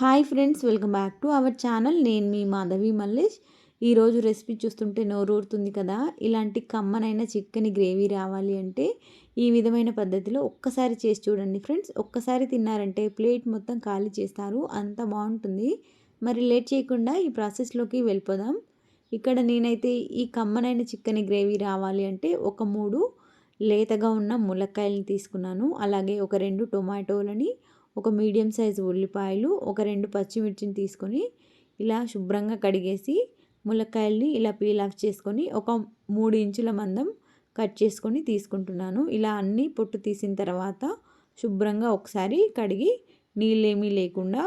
Hi friends welcome back to our channel. నేను మీ మాధవి మల్లేష్. ఈరోజు రెసిపీ చూస్తుంటే నోరూరుతుంది కదా. ఇలాంటి కమ్మనైన చిక్కని గ్రేవీ రావాలి అంటే ఈ విధమైన పద్ధతిలో ఒక్కసారి చేసి చూడండి ఫ్రెండ్స్. ఒక్కసారి తిన్నారంటే ప్లేట్ మొత్తం ఖాళీ చేస్తారు. అంత బాగుంటుంది. మరి లేట్ చేయకుండా ఈ ప్రాసెస్లోకి వెళ్ళిపోదాం. ఇక్కడ నేనైతే ఈ కమ్మనైన చిక్కని గ్రేవీ రావాలి అంటే ఒక మూడు లేతగా ఉన్న ములక్కాయలని తీసుకున్నాను. అలాగే ఒక రెండు టొమాటోలని ఒక మీడియం సైజు ఉల్లిపాయలు ఒక రెండు పచ్చిమిర్చిని తీసుకొని ఇలా శుభ్రంగా కడిగేసి ములక్కాయల్ని ఇలా పీల్ ఆఫ్ చేసుకొని ఒక మూడు ఇంచుల మందం కట్ చేసుకొని తీసుకుంటున్నాను. ఇలా అన్నీ పొట్టు తీసిన తర్వాత శుభ్రంగా ఒకసారి కడిగి నీళ్ళేమీ లేకుండా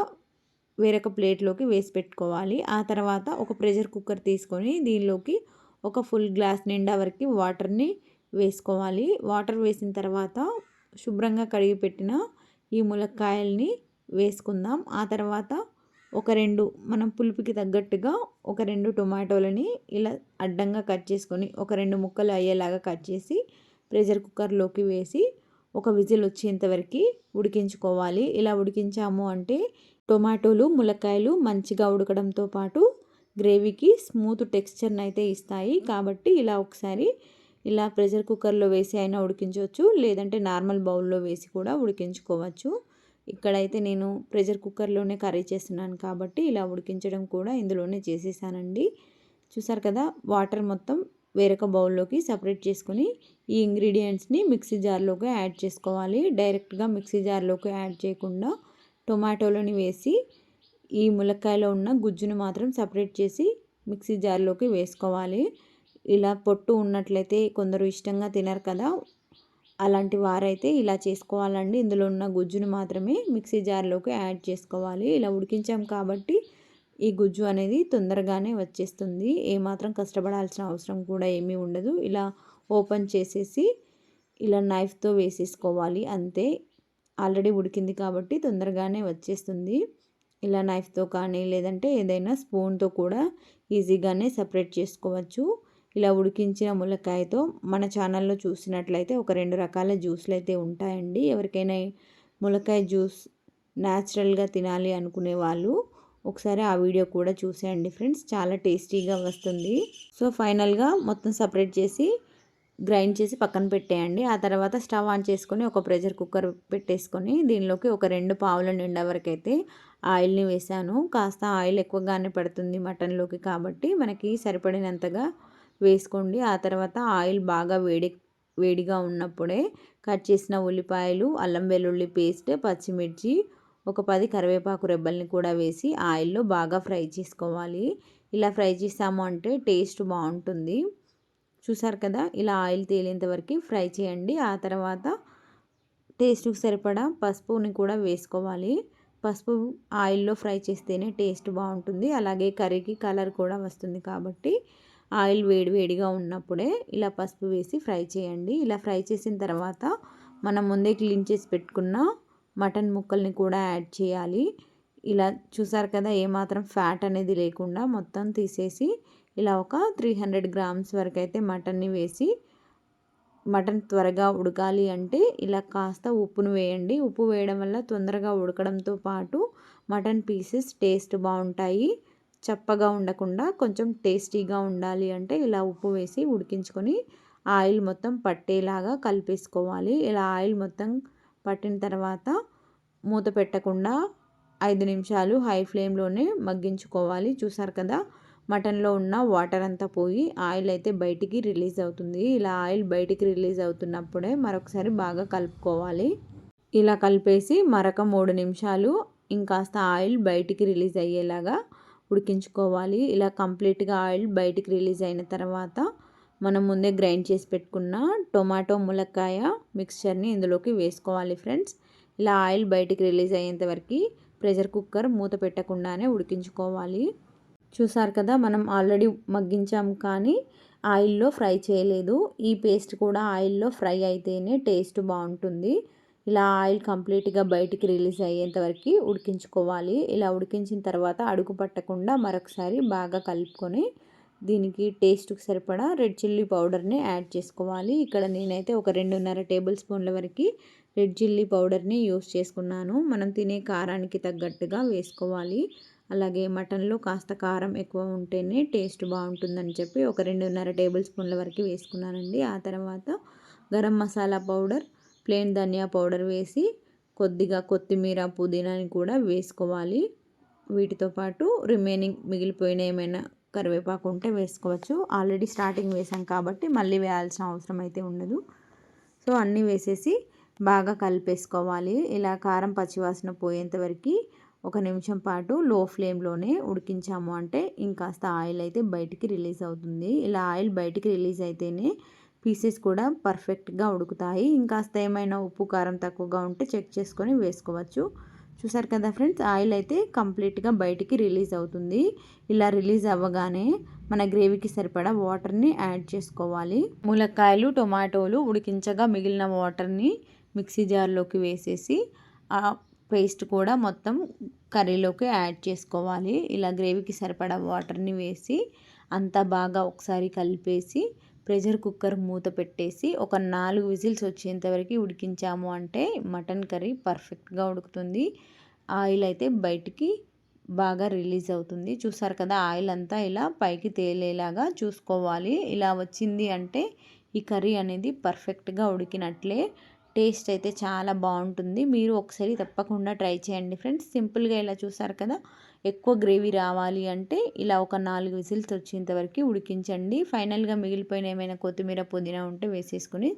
వేరొక ప్లేట్లోకి వేసి పెట్టుకోవాలి. ఆ తర్వాత ఒక ప్రెషర్ కుక్కర్ తీసుకొని దీనిలోకి ఒక ఫుల్ గ్లాస్ నిండా వరకు వాటర్ని వేసుకోవాలి. వాటర్ వేసిన తర్వాత శుభ్రంగా కడిగి పెట్టిన ఈ ములక్కాయల్ని వేసుకుందాం. ఆ తర్వాత ఒక రెండు మనం పులుపుకి తగ్గట్టుగా ఒక రెండు టొమాటోలని ఇలా అడ్డంగా కట్ చేసుకొని ఒక రెండు ముక్కలు అయ్యేలాగా కట్ చేసి ప్రెషర్ కుక్కర్లోకి వేసి ఒక విజిల్ వచ్చేంతవరకు ఉడికించుకోవాలి. ఇలా ఉడికించాము అంటే టొమాటోలు ములక్కాయలు మంచిగా ఉడకడంతో పాటు గ్రేవీకి స్మూత్ టెక్స్చర్ని అయితే ఇస్తాయి. కాబట్టి ఇలా ఒకసారి ఇలా ప్రెషర్ కుక్కర్లో వేసి అయినా ఉడికించవచ్చు లేదంటే నార్మల్ బౌల్లో వేసి కూడా ఉడికించుకోవచ్చు. ఇక్కడైతే నేను ప్రెషర్ కుక్కర్లోనే కర్రీ చేస్తున్నాను కాబట్టి ఇలా ఉడికించడం కూడా ఇందులోనే చేసేసానండి. చూసారు కదా వాటర్ మొత్తం వేరొక బౌల్లోకి సపరేట్ చేసుకొని ఈ ఇంగ్రీడియంట్స్ని మిక్సీ జార్లోకి యాడ్ చేసుకోవాలి. డైరెక్ట్గా మిక్సీ జార్లోకి యాడ్ చేయకుండా టొమాటోలని వేసి ఈ ములక్కాయలో ఉన్న గుజ్జును మాత్రం సపరేట్ చేసి మిక్సీ జార్లోకి వేసుకోవాలి. ఇలా పొట్టు ఉన్నట్లయితే కొందరు ఇష్టంగా తినరు కదా. అలాంటి వారైతే ఇలా చేసుకోవాలండి. ఇందులో ఉన్న గుజ్జును మాత్రమే మిక్సీ జార్లోకి యాడ్ చేసుకోవాలి. ఇలా ఉడికించాం కాబట్టి ఈ గుజ్జు అనేది తొందరగానే వచ్చేస్తుంది. ఏమాత్రం కష్టపడాల్సిన అవసరం కూడా ఏమీ ఉండదు. ఇలా ఓపెన్ చేసేసి ఇలా నైఫ్తో వేసేసుకోవాలి. అంతే. ఆల్రెడీ ఉడికింది కాబట్టి తొందరగానే వచ్చేస్తుంది. ఇలా నైఫ్తో కానీ లేదంటే ఏదైనా స్పూన్తో కూడా ఈజీగానే సపరేట్ చేసుకోవచ్చు. ఇలా ఉడికించిన ములక్కాయతో మన ఛానల్లో చూసినట్లయితే ఒక రెండు రకాల జ్యూస్లు అయితే ఉంటాయండి. ఎవరికైనా ములక్కాయ జ్యూస్ న్యాచురల్గా తినాలి అనుకునే వాళ్ళు ఒకసారి ఆ వీడియో కూడా చూసేయండి ఫ్రెండ్స్. చాలా టేస్టీగా వస్తుంది. సో ఫైనల్గా మొత్తం సపరేట్ చేసి గ్రైండ్ చేసి పక్కన పెట్టేయండి. ఆ తర్వాత స్టవ్ ఆన్ చేసుకొని ఒక ప్రెషర్ కుక్కర్ పెట్టేసుకొని దీనిలోకి ఒక రెండు పావుల నిండా వరకు అయితే ఆయిల్ని వేసాను. కాస్త ఆయిల్ ఎక్కువగానే పడుతుంది మటన్లోకి కాబట్టి మనకి సరిపడినంతగా వేసుకోండి. ఆ తర్వాత ఆయిల్ బాగా వేడి వేడిగా ఉన్నప్పుడే కట్ చేసిన ఉల్లిపాయలు అల్లం వెల్లుల్లి పేస్ట్ పచ్చిమిర్చి ఒక పది కరివేపాకు రెబ్బల్ని కూడా వేసి ఆయిల్లో బాగా ఫ్రై చేసుకోవాలి. ఇలా ఫ్రై చేసాము అంటే టేస్ట్ బాగుంటుంది. చూసారు కదా? ఇలా ఆయిల్ తేలేంత వరకు ఫ్రై చేయండి. ఆ తర్వాత టేస్ట్కి సరిపడా పసుపుని కూడా వేసుకోవాలి. పసుపు ఆయిల్లో ఫ్రై చేస్తేనే టేస్ట్ బాగుంటుంది. అలాగే కర్రీకి కలర్ కూడా వస్తుంది కాబట్టి ఆయిల్ వేడివేడిగా ఉన్నప్పుడే ఇలా పసుపు వేసి ఫ్రై చేయండి. ఇలా ఫ్రై చేసిన తర్వాత మనం ముందే క్లీన్ చేసి పెట్టుకున్న మటన్ ముక్కల్ని కూడా యాడ్ చేయాలి. ఇలా చూసారు కదా ఏమాత్రం ఫ్యాట్ అనేది లేకుండా మొత్తం తీసేసి ఇలా ఒక త్రీ హండ్రెడ్ గ్రామ్స్ వరకు అయితే మటన్ని వేసి మటన్ త్వరగా ఉడకాలి అంటే ఇలా కాస్త ఉప్పును వేయండి. ఉప్పు వేయడం వల్ల తొందరగా ఉడకడంతో పాటు మటన్ పీసెస్ టేస్ట్ బాగుంటాయి. చప్పగా ఉండకుండా కొంచెం టేస్టీగా ఉండాలి అంటే ఇలా ఉప్పు వేసి ఉడికించుకొని ఆయిల్ మొత్తం పట్టేలాగా కలిపేసుకోవాలి. ఇలా ఆయిల్ మొత్తం పట్టిన తర్వాత మూత పెట్టకుండా ఐదు నిమిషాలు హై ఫ్లేమ్లోనే మగ్గించుకోవాలి. చూసారు కదా మటన్లో ఉన్న వాటర్ అంతా పోయి ఆయిల్ అయితే బయటికి రిలీజ్ అవుతుంది. ఇలా ఆయిల్ బయటికి రిలీజ్ అవుతున్నప్పుడే మరొకసారి బాగా కలుపుకోవాలి. ఇలా కలిపేసి మరొక మూడు నిమిషాలు ఇంకాస్త ఆయిల్ బయటికి రిలీజ్ అయ్యేలాగా ఉడికించుకోవాలి. ఇలా కంప్లీట్గా ఆయిల్ బయటికి రిలీజ్ అయిన తర్వాత మనం ముందే గ్రైండ్ చేసి పెట్టుకున్న టొమాటో ములక్కాయ మిక్స్చర్ని ఇందులోకి వేసుకోవాలి ఫ్రెండ్స్. ఇలా ఆయిల్ బయటికి రిలీజ్ అయ్యేంత వరకు ప్రెషర్ కుక్కర్ మూత పెట్టకుండానే ఉడికించుకోవాలి. చూసారు కదా మనం ఆల్రెడీ మగ్గించాము కానీ ఆయిల్లో ఫ్రై చేయలేదు. ఈ పేస్ట్ కూడా ఆయిల్లో ఫ్రై అయితేనే టేస్ట్ బాగుంటుంది. ఇలా ఆయిల్ కంప్లీట్గా బయటికి రిలీజ్ అయ్యేంత వరకు ఉడికించుకోవాలి. ఇలా ఉడికించిన తర్వాత అడుగు పట్టకుండా మరొకసారి బాగా కలుపుకొని దీనికి టేస్ట్కి సరిపడా రెడ్ చిల్లీ పౌడర్ని యాడ్ చేసుకోవాలి. ఇక్కడ నేనైతే ఒక రెండున్నర టేబుల్ స్పూన్ల వరకు రెడ్ చిల్లీ పౌడర్ని యూస్ చేసుకున్నాను. మనం తినే కారానికి తగ్గట్టుగా వేసుకోవాలి. అలాగే మటన్లో కాస్త కారం ఎక్కువ ఉంటేనే టేస్ట్ బాగుంటుందని చెప్పి ఒక రెండున్నర టేబుల్ స్పూన్ల వరకు వేసుకున్నానండి. ఆ తర్వాత garam masala powder plain dhania powder వేసి కొద్దిగా కొత్తిమీర పుదీనాని కూడా వేసుకోవాలి. వీటితో పాటు రిమైనింగ్ మిగిలిపోయిన ఏమైనా కరివేపాకు ఉంటే వేసుకోవచ్చు. ఆల్రెడీ స్టార్టింగ్ వేసాం కాబట్టి మళ్ళీ వేయాల్సిన అవసరం అయితే ఉండదు. సో అన్నీ వేసేసి బాగా కలిపేసుకోవాలి. ఇలా కారం పచ్చివాసన పోయేంత వరకు ఒక నిమిషం పాటు లో ఫ్లేమ్లోనే ఉడికించాము అంటే ఇంకాస్త ఆయిల్ అయితే బయటికి రిలీజ్ అవుతుంది. ఇలా ఆయిల్ బయటికి రిలీజ్ అయితేనే పీసెస్ కూడా పర్ఫెక్ట్గా ఉడుకుతాయి. ఇంకాస్త ఏమైనా ఉప్పు కారం తక్కువగా ఉంటే చెక్ చేసుకొని వేసుకోవచ్చు. చూసారు కదా ఫ్రెండ్స్ ఆయిల్ అయితే కంప్లీట్గా బయటికి రిలీజ్ అవుతుంది. ఇలా రిలీజ్ అవ్వగానే మన గ్రేవీకి సరిపడా వాటర్ని యాడ్ చేసుకోవాలి. ములక్కాయలు టొమాటోలు ఉడికించగా మిగిలిన వాటర్ని మిక్సీ జార్లోకి వేసేసి ఆ పేస్ట్ కూడా మొత్తం కర్రీలోకి యాడ్ చేసుకోవాలి. ఇలా గ్రేవీకి సరిపడా వాటర్ని వేసి అంతా బాగా ఒకసారి కలిపేసి ప్రెషర్ కుక్కర్ మూత పెట్టేసి ఒక నాలుగు విజిల్స్ వచ్చేంతవరకు ఉడికించాము అంటే మటన్ కర్రీ పర్ఫెక్ట్గా ఉడుకుతుంది. ఆయిల్ అయితే బయటికి బాగా రిలీజ్ అవుతుంది. చూసారు కదా ఆయిల్ అంతా ఇలా పైకి తేలేలాగా చూసుకోవాలి. ఇలా వచ్చింది అంటే ఈ కర్రీ అనేది పర్ఫెక్ట్గా ఉడికినట్లే. టేస్ట్ అయితే చాలా బాగుంటుంది. మీరు ఒకసారి తప్పకుండా ట్రై చేయండి ఫ్రెండ్స్. సింపుల్గా ఇలా చూసారు కదా ఎక్కువ గ్రేవీ రావాలి అంటే ఇలా ఒక నాలుగు విజిల్స్ వచ్చేంతవరకు ఉడికించండి. ఫైనల్గా మిగిలిపోయిన ఏమైనా కొత్తిమీర పుదీనా ఉంటే వేసేసుకొని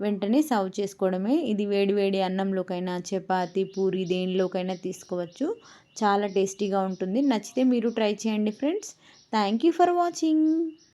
వెంటనే సర్వ్ చేసుకోవడమే. ఇది వేడివేడి అన్నంలోకైనా చపాతి పూరి దేనిలోకైనా తీసుకోవచ్చు. చాలా టేస్టీగా ఉంటుంది. నచ్చితే మీరు ట్రై చేయండి friends. Thank you for watching.